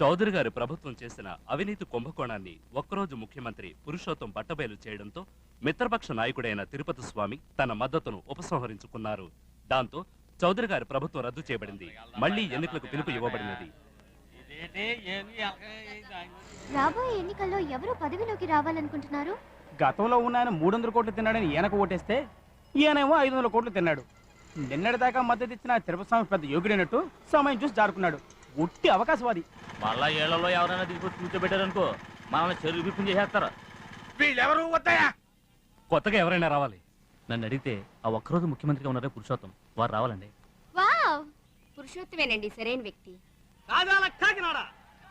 చౌదరి గారి ప్రభుత్వం చేసిన అవినీతి కుంభకోణాన్ని ఒక్కరోజు ముఖ్యమంత్రి పురుషోత్తం బట్టబయలు చేయడంతో మిత్రపక్ష నాయకుడైన తిరుపతి స్వామి తన మద్దతును ఉపసంహరించుకున్నారు. దాంతో చౌదరి గారి ప్రభుత్వం రద్దు చేయబడింది. మళ్ళీ ఎన్నికలకు పిలుపు ఇవ్వబడినది. రాబోయే ఎన్నికల్లో ఎవరు పదవిలోకి రావాలనుకుంటున్నారు? గతంలో ఉన్న ఆయన మూడు వందల కోట్లు తిన్నాడని ఈయనకు ఓటేస్తే ఈయనేమో ఐదు వందల కోట్లు తిన్నాడు. నిన్నటిదాకా మద్దతు ఇచ్చిన తిరుపతి స్వామి పెద్ద యోగుడైనట్టు సమయం చూసి జారుకున్నాడు. ఒట్టి అవకాశవాది. మళ్ళా ఏళ్ళలో ఎవరైనా తీసుకొచ్చి కూర్చోబెట్టారనుకో మనల్ని చెరువు విప్పుని చేసేస్తారు. వీళ్ళెవరు వద్దయా కొత్తగా ఎవరైనా రావాలి. నన్ను అడిగితే ఆ ఒక్కరోజు ముఖ్యమంత్రిగా ఉన్నారే పురుషోత్తం. వారు రావాలండి. వావ్! పురుషోత్తమేనండి సరైన వ్యక్తి. రాజాల కాకినాడ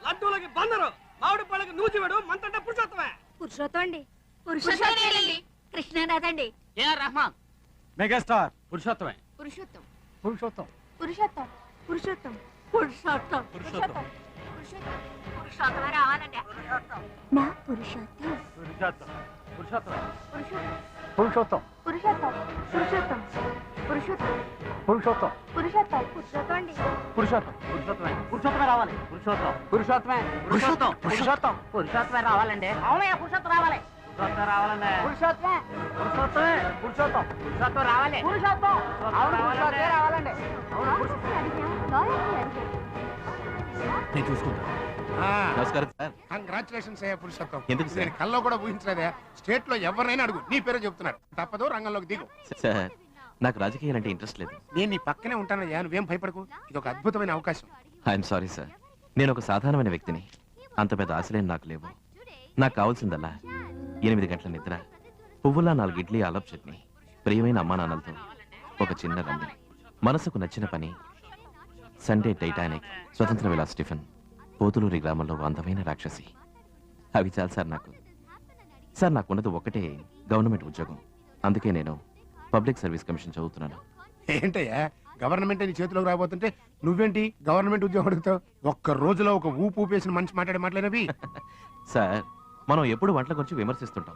లడ్డూలకి బందరు మామిడి పళ్ళకి నూజివెడు మంతంటే పురుషోత్తమే. పురుషోత్తం అండి. పురుషోత్తమేనండి. కృష్ణారాధండి. ఏ రహమాన్? మెగాస్టార్. పురుషోత్తమే. పురుషోత్తం. పురుషోత్తం. పురుషోత్తం. పురుషోత్తం. పురుషోత్తం పురుషోత్తం పురుషోత్తం రావాలండి నా పురుషోత్తం పురుషోత్తం పురుషోత్తం పురుషోత్తం పురుషోత్తం పురుషోత్తం పురుషోత్తం పురుషోత్తం పురుషోత్తం పురుషోత్తం పురుషోత్తం అండి పురుషోత్తం పురుషోత్తమే పురుషోత్తమే రావాలి పురుషోత్తం పురుషోత్తమే పురుషోత్తం పురుషోత్తం పురుషోత్తమే రావాలండి అవునయ్య పురుషోత్తం రావాలి పురుషోత్తమే. పురుషోత్తమే? పురుషోత్తం. పురుషోత్తం రావాలి. పురుషోత్తం. అవును పురుషోత్తమే రావాలండి. నేను చూసుకుంటాను నమస్కారం సార్. కంగ్రాచులేషన్స్ అయ్యా పురుషోత్తం. ఎందుకు సార్? నేను కల్లో కూడా ఊహించలేదా స్టేట్లో ఎవరినైనా అడుగు. నీ పేరు చెప్తున్నారు తప్పదు రంగంలోకి దిగు. సార్ నాకు రాజకీయాలంటే ఇంట్రెస్ట్ లేదు. నేను నీ పక్కనే ఉంటానయ్యా. నువ్వేం భయపడకు. ఇది ఒక అద్భుతమైన అవకాశం. ఐఎమ్ సారీ సార్ నేను ఒక సాధారణమైన వ్యక్తిని. అంత పెద్ద ఆశలేం నాకు లేవు. నాకు కావాల్సిందల్లా ఎనిమిది గంటల నిద్ర పువ్వులా నాలుగు ఇడ్లీ ఆలప్ చట్నీ ప్రియమైన అమ్మా నాన్నలతో ఒక చిన్న రండి మనసుకు నచ్చిన పని సండే టైటానిక్ స్వతంత్ర విలాస్ టిఫిన్ పోతులూరి గ్రామంలో అందమైన రాక్షసి. అవి చాలు సార్ నాకు. సార్ నాకున్నది ఒకటే గవర్నమెంట్ ఉద్యోగం. అందుకే నేను పబ్లిక్ సర్వీస్ కమిషన్ చదువుతున్నాను. ఏంటయ్యా? గవర్నమెంట్ నీ చేతిలోకి రాబోతుంటే నువ్వేంటి గవర్నమెంట్ ఉద్యోగం అడుగుతావు? ఒక్క రోజులో ఒక ఊపు ఊపేసిన మనిషి మాట్లాడే మాట్లాడినవి సార్ మనం ఎప్పుడు వంటల గురించి విమర్శిస్తుంటాం.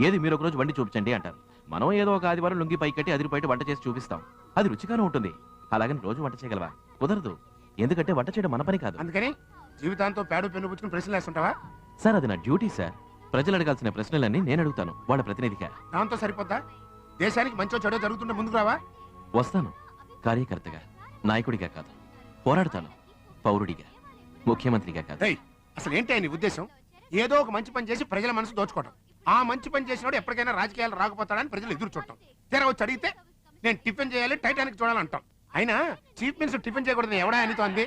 ఏది మీరు ఒక రోజు వండి చూపించండి అంటారు. మనం ఏదో ఒక ఆదివారం లుంగి పై కట్టి అదిరి బయట వంట చేసి చూపిస్తాం. అది రుచిగానే ఉంటుంది. అలాగని రోజు వంట చేయగలవా? కుదరదు. ఎందుకంటే వంట చేయడం మన పని కాదు. అందుకని జీవితాంతో పేడు పెన్ను పుచ్చుకుని ప్రశ్నలు వేస్తుంటావా? సార్ అది నా డ్యూటీ సార్. ప్రజలు అడగాల్సిన ప్రశ్నలన్నీ నేను అడుగుతాను. వాళ్ళ ప్రతినిధిగా దాంతో సరిపోద్దా? దేశానికి మంచో చెడో జరుగుతుంటే ముందుకు రావా? వస్తాను. కార్యకర్తగా నాయకుడిగా కాదు. పోరాడతాను. పౌరుడిగా. ముఖ్యమంత్రిగా కాదు. అసలు ఏంటి నీ ఉద్దేశం? ఏదో ఒక మంచి పని చేసి ప్రజల మనసు దోచుకోవటం ఆ మంచి పని చేసినోడు ఎప్పటికైనా రాజకీయాలు రాకపోతాడని ప్రజలు ఎదురు చూడటం తీరా వచ్చి అడిగితే నేను టిఫిన్ చేయాలి టైటానిక్ చూడాలంటాం అయినా చీఫ్ మినిస్టర్ టిఫిన్ చేయకూడదు ఎవడా అనితో అంది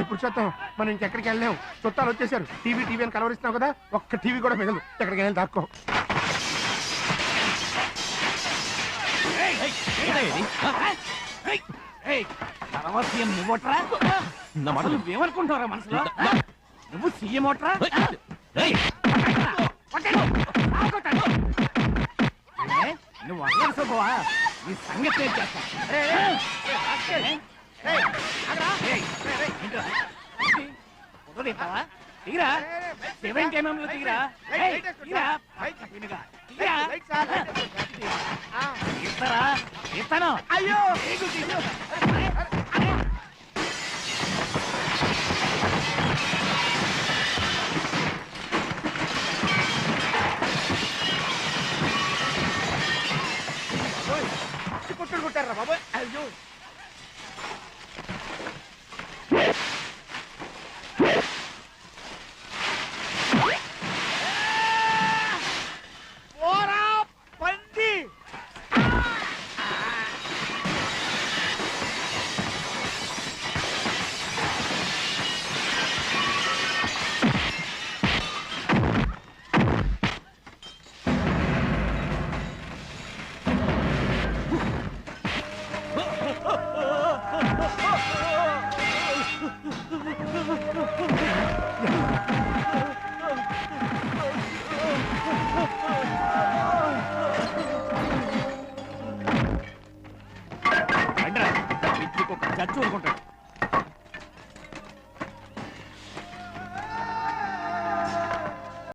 ఇప్పుడు చూద్దాం మనం ఇంకెక్కడికి వెళ్ళలేం చుట్టాలు వచ్చేసారు టీవీ టీవీ అని కలవరిస్తున్నావు కదా ఒక్క టీవీ కూడా మిగలదు ఎక్కడికి వెళ్ళి దాక్కో తర్వాత సీఎం నువ్వోట్రా నా మాట విను. నువ్వేమనుకుంటున్నారా మనసులో నువ్వు సీఎం ఓట్రా ఏయ్! కొట్టండి. ఆ, కొట్టండి. ఏ, నువ్వు అల్లరి సోకోవా నీ సంగతి నేను చేస్తా ఏయ్, ఇస్తాను అయ్యో చచ్చు అనుకుంటాడు